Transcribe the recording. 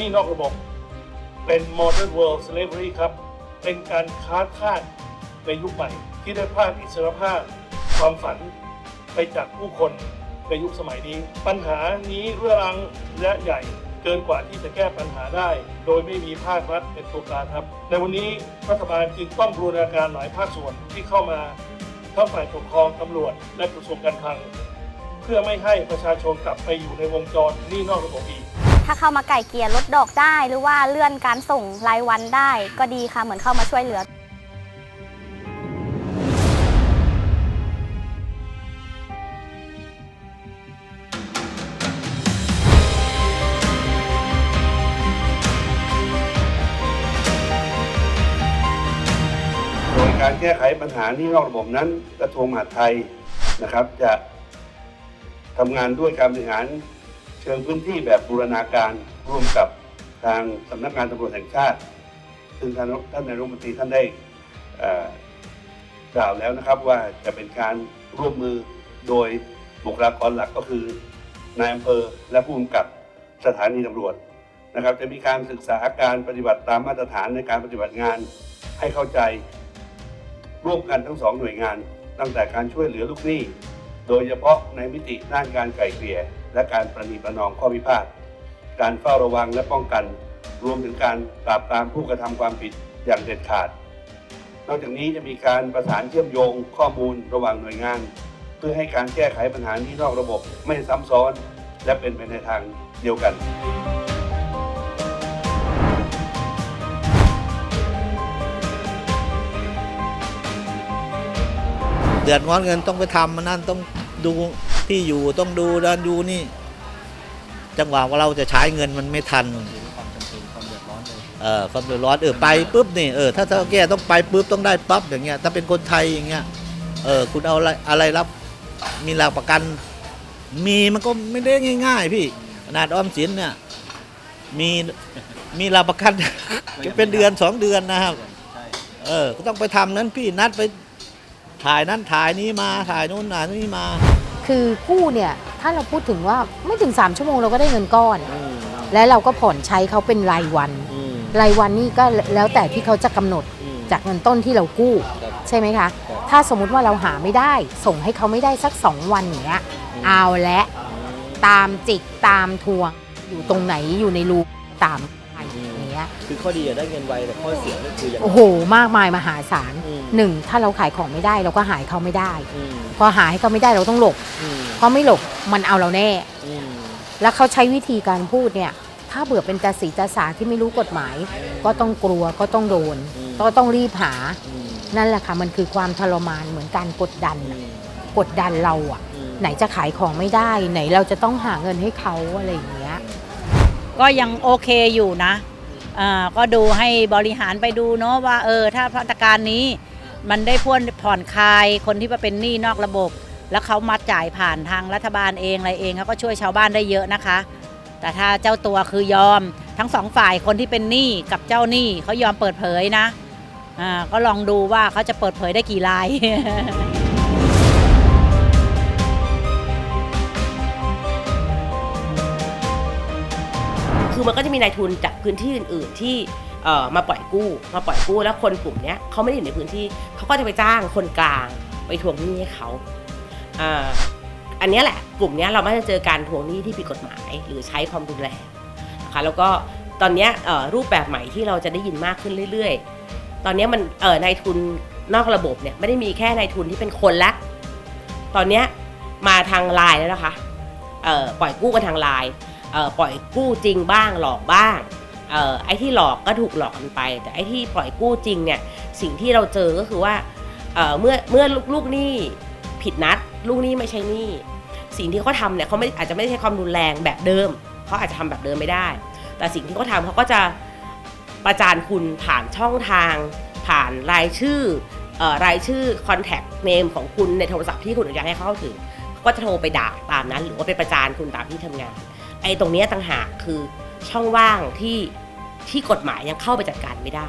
นี่นอกระบบ เป็น modern world slavery ครับ เป็นการค้าทาสในยุคใหม่ ที่ได้พากอิสรภาพ ความฝันไปจากผู้คนในยุคสมัยนี้ ปัญหานี้เรื้อรังและใหญ่เกินกว่าที่จะแก้ปัญหาได้ โดยไม่มีภาครัฐเป็นตัวกลางครับ ในวันนี้รัฐบาลจึงต้องบูรณาการหลายภาคส่วนที่เข้ามาทั้งฝ่ายปกครองตำรวจและกระทรวงการคลัง เพื่อไม่ให้ประชาชนกลับไปอยู่ในวงจรหนี้นอกระบบอีก ถ้าเข้ามาไก่เกลี่ยลดดอกได้ หรือว่าเลื่อนการส่งรายวันได้ ก็ดีค่ะ เหมือนเข้ามาช่วยเหลือการแก้ไขปัญหานี้นอกระบบนั้น กระทรวงมหาดไทยนะครับ จะทำงานด้วยการบริหาร เชิงพื้นที่แบบบูรณาการร่วมกับทางสำนักงานตำรวจแห่งชาติ ซึ่งท่านท่านนายรัฐมนตรีท่านได้กล่าวแล้วนะครับว่าจะเป็นการร่วมมือโดยบุคลากรหลักก็คือนายอำเภอและผู้กำกับสถานีตำรวจนะครับ จะมีการศึกษาการปฏิบัติตามมาตรฐานในการปฏิบัติงานให้เข้าใจ ร่วมกันทั้งสองหน่วยงาน ตั้งแต่การช่วยเหลือลูกหนี้ โดยเฉพาะในมิติด้านการไกล่เกลี่ย และการประนีประนอมข้อพิพาทการเฝ้าระวังและป้องกัน รวมถึงการปราบปรามผู้กระทำความผิดอย่างเด็ดขาด นอกจากนี้จะมีการประสานเชื่อมโยงข้อมูลระหว่างหน่วยงาน เพื่อให้การแก้ไขปัญหานี้นอกระบบไม่ซ้ำซ้อน และเป็นไปในทางเดียวกันเดือดร้อนเงินต้องไปทำมันนั่นต้องดู ที่อยู่ต้องดูด้านดูนี่ จังหวะว่าเราจะใช้เงินมันไม่ทันความจำเออความเดือดร้อนเออไปปุ๊บนี่เออถ้าถ้าแก้ต้องไปปุ๊บต้องได้ปั๊บอย่างเงี้ยถ้าเป็นคนไทยอย่างเงี้ยเออคุณเอาอะไรอะไรรับมีหลักประกัน มีมันก็ไม่ได้ง่าย ๆ พี่ขนาดออมสินเนี่ยมีมีหลักประกันจะเป็นเดือนสองเดือนนะครับเออ ก็ต้องไปทำนั้นพี่นัดไปถ่ายนั้นถ่ายนี้มาถ่ายนู้นถ่ายนี้มา คือกู้เนี่ยถ้าเราพูดถึงว่าไม่ถึง 3 ชั่วโมงเราก็ได้เงินก้อน และเราก็ผ่อนใช้เขาเป็นรายวัน รายวันนี่ก็แล้วแต่ที่เขาจะกำหนดจากเงินต้นที่เรากู้ใช่ไหมคะ ถ้าสมมุติว่าเราหาไม่ได้ ส่งให้เขาไม่ได้สัก 2 วันอย่างเงี้ยเอาและตามจิกตามทวงอยู่ตรงไหนอยู่ในรูตามไปอย่า งเงี้ย คือข้อดีอะได้เงินไวแต่ข้อเสียก็คืออย่างโอ้โห มากมายมหาศาลอืม หนึ่งถ้าเราขายของไม่ได้เราก็หายเขาไม่ได้ อืมพอหาให้เขาไม่ได้เราต้องหลบอืมเพราะไม่หลบมันเอาเราแน่ อืมแล้วเขาใช้วิธีการพูดเนี่ย ถ้าเบื่อเป็นตาสีตาสาที่ไม่รู้กฎหมาย ก็ต้องกลัวก็ต้องโดน ก็ต้องรีบหา อืมนั่นแหละค่ะ มันคือความทรมานเหมือนการกดดันอืน่ะมกดดันเราอะ อืม ไหนจะขายของไม่ได้ ไหนเราจะต้องหาเงินให้เขาอะไรอย่างเงี้ย ก็ยังโอเคอยู่นะอ่า ก็ดูให้บริหารไปดูเนาะว่าเออถ้ามาตรการนี้มันได้พ่นผ่อนคลายคนที่มาเป็นหนี้นอกระบบ แล้วเขามาจ่ายผ่านทางรัฐบาลเองอะไรเองเขาก็ช่วยชาวบ้านได้เยอะนะคะ แต่ถ้าเจ้าตัวคือยอมทั้งสองฝ่ายคนที่เป็นหนี้กับเจ้าหนี้เขายอมเปิดเผยนะอ่าก็ลองดูว่าเขาจะเปิดเผยได้กี่ราย คือมันก็จะมีนายทุนจากพื้นที่อื่น ๆ ที่มาปล่อยกู้ มาปล่อยกู้แล้วคนกลุ่มนี้เขาไม่ได้อยู่ในพื้นที่เขาก็จะไปจ้างคนกลางไปทวงหนี้ให้เขาอันนี้แหละกลุ่มนี้เราไม่จะเจอการทวงหนี้ที่ผิดกฎหมาย หรือใช้ความรุนแรงนะคะแล้วก็ตอนนี้รูปแบบใหม่ที่เราจะได้ยินมากขึ้นเรื่อย ๆ ตอนนี้มันนายทุนนอกระบบเนี่ยไม่ได้มีแค่นายทุนที่เป็นคนละ ตอนนี้มาทางไลน์แล้วนะคะปล่อยกู้กันทางไลน์ ปล่อยกู้จริงบ้างหลอกบ้างออไอ้ที่หลอกก็ถูกหลอกกันไป แต่ไอ้ที่ปล่อยกู้จริงเนี่ยสิ่งที่เราเจอก็คือว่าเเมื่อเมื่อลูกหนี้ผิดนัด ลูกหนี้ไม่ใช่หนี้สิ่งที่เขาทำเนี่ยเขาไม่อาจจะไม่ใช้ความรุนแรงแบบเดิมเขาอาจจะทำแบบเดิมไม่ได้ แต่สิ่งที่เขาทำเขาก็จะประจานคุณผ่านช่องทาง ผ่านรายชื่ออรายชื่อ contact name ของคุณในโทรศัพท์ที่คุณอนุญาตให้เขาเข้าถึงเขาก็จะโทรไปด่าตามนั้น หรือว่าไปประจานคุณตามที่ทำงาน ไอ้ตรงเนี้ยต่างหากคือช่องว่างที่ที่กฎหมายยังเข้าไปจัดการไม่ได้